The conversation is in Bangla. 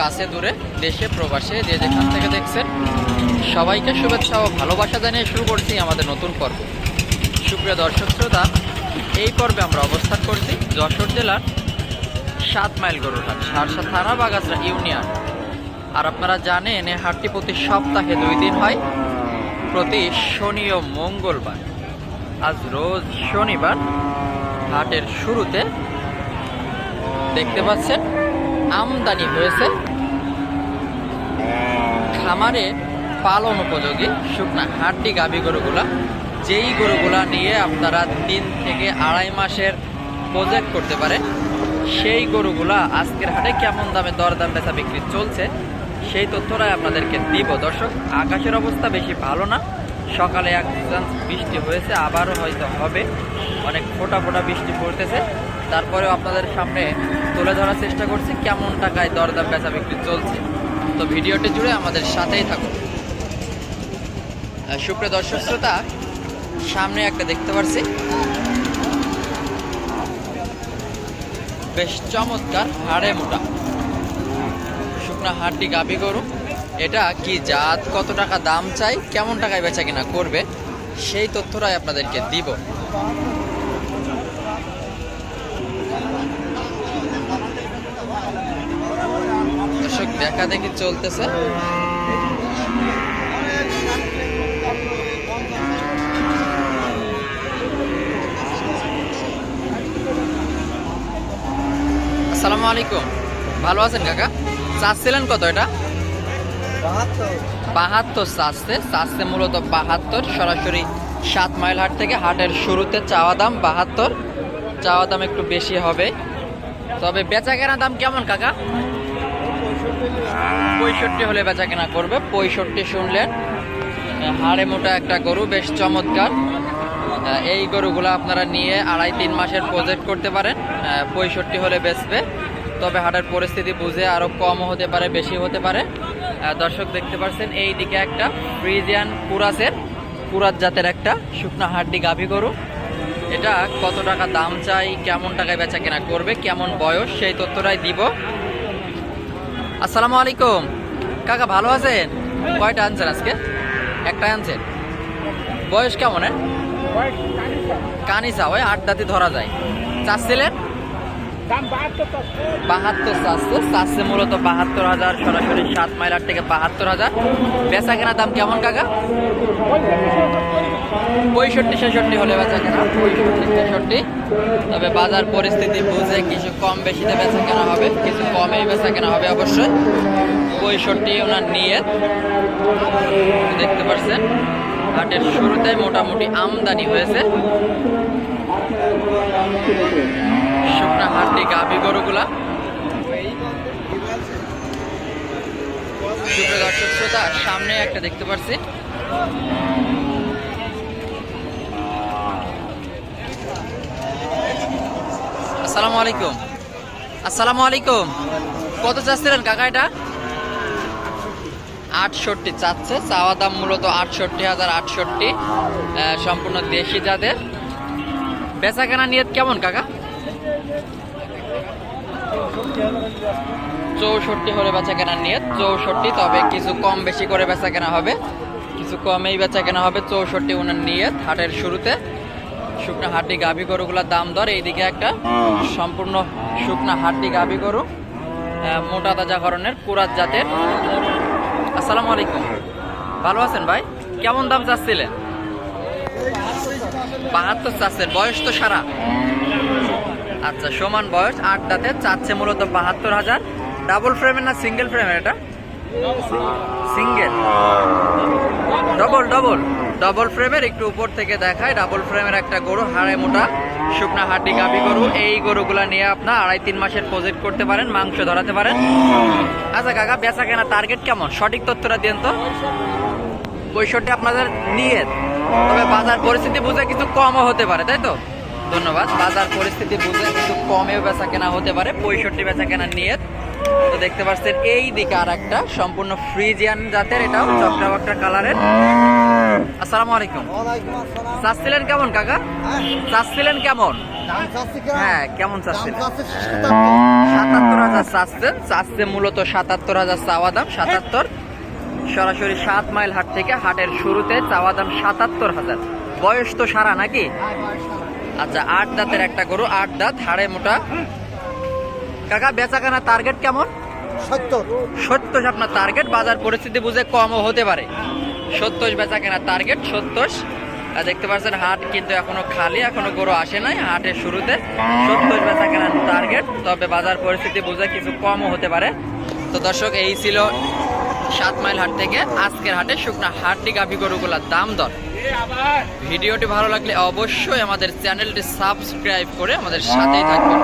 কাছে দূরে, দেশে, প্রবাসে, যে যেখান থেকে দেখছেন, সবাইকে শুভেচ্ছা ও ভালোবাসা জানিয়ে শুরু করছি আমাদের নতুন পর্ব। সুপ্রিয় দর্শক শ্রোতা, এই পর্বে আমরা অবস্থান করছি যশোর জেলার সাত মাইল গরুরহাট সারসা থানা বাগাসরা ইউনিয়ন। আর আপনারা জানেন এই হাটটি প্রতি সপ্তাহে দুই দিন হয়, প্রতি শনি ও মঙ্গলবার। আজ রোজ শনিবার, হাটের শুরুতে দেখতে পাচ্ছেন, আমদানি হয়েছে খামারে পালন উপযোগী শুকনা হাড্ডি গাভী গরুগুলা, যেই গরুগুলা নিয়ে আপনারা তিন থেকে আড়াই মাসের প্রজেক্ট করতে পারেন সেই গরুগুলা আজকের হাটে কেমন দামে দরদাম বেচা বিক্রি চলছে, সেই তথ্যটাই আপনাদেরকে দিব। দর্শক, আকাশের অবস্থা বেশি ভালো না, সকালে এক চান্স বৃষ্টি হয়েছে, আবারও হয়তো হবে, অনেক ফোটা ফোটা বৃষ্টি পড়তেছে। তারপরেও আপনাদের সামনে তুলে ধরার চেষ্টা করছি, কেমন টাকায় দরদাম বেচা বিক্রি চলছে। তো ভিডিওটি জুড়ে আমাদের সাথেই আহ, সুপ্রিয় দর্শক শ্রোতা সামনে একটা দেখতে পাচ্ছি বেশ চমৎকার হাড়ে মোটা। শুকনা হাড়টি গাভি গরু। এটা কি জাত কত টাকা দাম চাই কেমন টাকায় বেচা কিনা করবে সেই তথ্যটাই আপনাদেরকে দিব দর্শক দেখা দেখি চলতেছে। আসসালামু আলাইকুম। ভালো আছেন কাকা? চাচ্ছিলেন কত এটা? বাহাত্তর চাচ্ছে। চাচ্ছে মূলত বাহাত্তর, সরাসরি সাত মাইল হাট থেকে হাটের শুরুতে চাওয়া দাম বাহাত্তর। চাওয়া দাম একটু বেশি হবে। তবে বেচা কেনা দাম কেমন কাকা? পঁয়ষট্টি হলে বেচা কেনা করবে, পঁয়ষট্টি শুনলেন। হাড়ে মোটা একটা গরু, বেশ চমৎকার। এই গরুগুলো আপনারা নিয়ে আড়াই তিন মাসের প্রজেক্ট করতে পারেন পঁয়ষট্টি হলে বেচবে। তবে হাটের পরিস্থিতি বুঝে আরও কমও হতে পারে, বেশি হতে পারে। দর্শক দেখতে পাচ্ছেন এই দিকে একটা ফ্রিজিয়ান কুরাসের কুরাত জাতের একটা শুকনা হাড্ডি গাভী গরু। এটা কত টাকা দাম চাই, কেমন টাকায় বেচা কেনা করবে, কেমন বয়স, সেই তথ্যটাই দিব। আসসালামু আলাইকুম। কাকা, ভালো আছেন? কয়টা আনছেন আজকে? একটা আনছেন। বয়স কেমন? কানিসা ওই আট দাঁতি ধরা যায়। চাচ্ছিলেন? বাহাত্তর চাচ্ছে। চাচ্ছে মূলত বাহাত্তর হাজার, সরাসরি সাত মাইলার থেকে বাহাত্তর হাজার। বেচা কেনা দাম কেমন, কাকা? পঁয়ষট্টি, ছেষট্টি হলে বেচা কেনা পঁয়ষট্টি, ছেষট্টি। তবে বাজার পরিস্থিতি বুঝে কিছু কম বেশিতে বেচা কেনা হবে, কিছু কমেই বেচা কেনা হবে অবশ্যই। পঁয়ষট্টি ওনার নিয়ে দেখতে পাচ্ছেন হাটের শুরুতে মোটামুটি আমদানি হয়েছে। শুকনা হাড্ডি গাভি গরুগুলা। দর্শক, শ্রোতা সামনে একটা দেখতে পাচ্ছি আসসালামু আলাইকুম। আসসালামু আলাইকুম। কত চাচ্ছিলেন কাকা এটা? আটষট্টি চাচ্ছে। চাওয়া দাম মূলত আটষট্টি হাজার আটষট্টি সম্পূর্ণ দেশি যাদের। বেচা কেনা নিয়ত কেমন কাকা? চৌষট্টি হলে বেচা কেনা নিয়ত চৌষট্টি, তবে কিছু কম বেশি করে বেচা কেনা হবে। কিছু কমেই বেচা কেনা হবে, চৌষট্টি উনার নিয়ত হাটের শুরুতে। শুকনো হাড্ডি গাভী গরুগুলোর দাম দর। এইদিকে একটা সম্পূর্ণ শুকনা হাড্ডি গাভি গরু মোটা তাজা ধরনের কুরাত জাতের আসসালামু আলাইকুম। ভালো আছেন ভাই? কেমন দাম চাচ্ছিলেন? বাহাত্তর চাচ্ছেন, বয়স তো সারা। আচ্ছা সমান বয়স, আট দাঁতে চাচ্ছে মূলত বাহাত্তর হাজার। ডাবল ফ্রেমের না সিঙ্গেল ফ্রেমের এটা? সিঙ্গেল ডবল ডবল ডবল ফ্রেমের একটু উপর থেকে দেখায়। ডাবল ফ্রেমের একটা গরু, হাড়ে মোটা, শুকনা হাড্ডি গাভি গরু। এই গরুগুলা নিয়ে আপনার আড়াই তিন মাসের প্রজেক্ট করতে পারেন, মাংস ধরাতে পারেন। আচ্ছা কাকা, বেচা কেনা টার্গেট কেমন? সঠিক তথ্যটা দিন তো। পঁয়ষট্টি আপনাদের নিয়ে। তবে বাজার পরিস্থিতি বুঝে কিছু কমও হতে পারে, তাই তো? ধন্যবাদ। বাজার পরিস্থিতি বুঝে কিছু কমেও বেচা কেনা হতে পারে। পঁয়ষট্টি বেচা কেনা নিয়ে। তো দেখতে পাচ্ছেন এই দিকে আর একটা সম্পূর্ণ ফ্রিজিয়ান জাতের এটাও চক্রাবাক্টা কালারের আসসালামু আলাইকুম। চাচ্ছিলেন কেমন কাকা? হ্যাঁ, চাচ্ছিলেন কেমন? দাম চাচ্ছি কিরম? হ্যাঁ কেমন চাচ্ছিলেন? সাতাত্তর। সাতাত্তর হাজার চাচ্ছেন। চাচ্ছে মূলত সাতাত্তর হাজার চাওয়া দাম সাতাত্তর। সরাসরি সাত মাইল হাট থেকে হাটের শুরুতে চাওয়া দাম সাতাত্তর হাজার। বয়স তো সারা নাকি? হ্যাঁ। আচ্ছা আট দাঁতের একটা গরু আট দাঁত হাড়ে মোটা। কাকা বেচাকেনা টার্গেট কেমন? সত্তর। সত্তর আপনার টার্গেট বাজার পরিস্থিতি বুঝে কমও হতে পারে। সত্তর বেচা কেনা টার্গেট সত্তর দেখতে পাচ্ছেন, হাট কিন্তু এখনও খালি, এখনও গরু আসে নাই হাটের শুরুতে। সত্তর বেচা কেনার টার্গেট তবে বাজার পরিস্থিতি বুঝে কিছু কমও হতে পারে। তো দর্শক, এই ছিল সাত মাইল হাট থেকে আজকের হাটে শুকনা হাটটি গাভি গরুগুলার দাম দর। ভিডিওটি ভালো লাগলে অবশ্যই আমাদের চ্যানেলটি সাবস্ক্রাইব করে আমাদের সাথেই থাকবেন।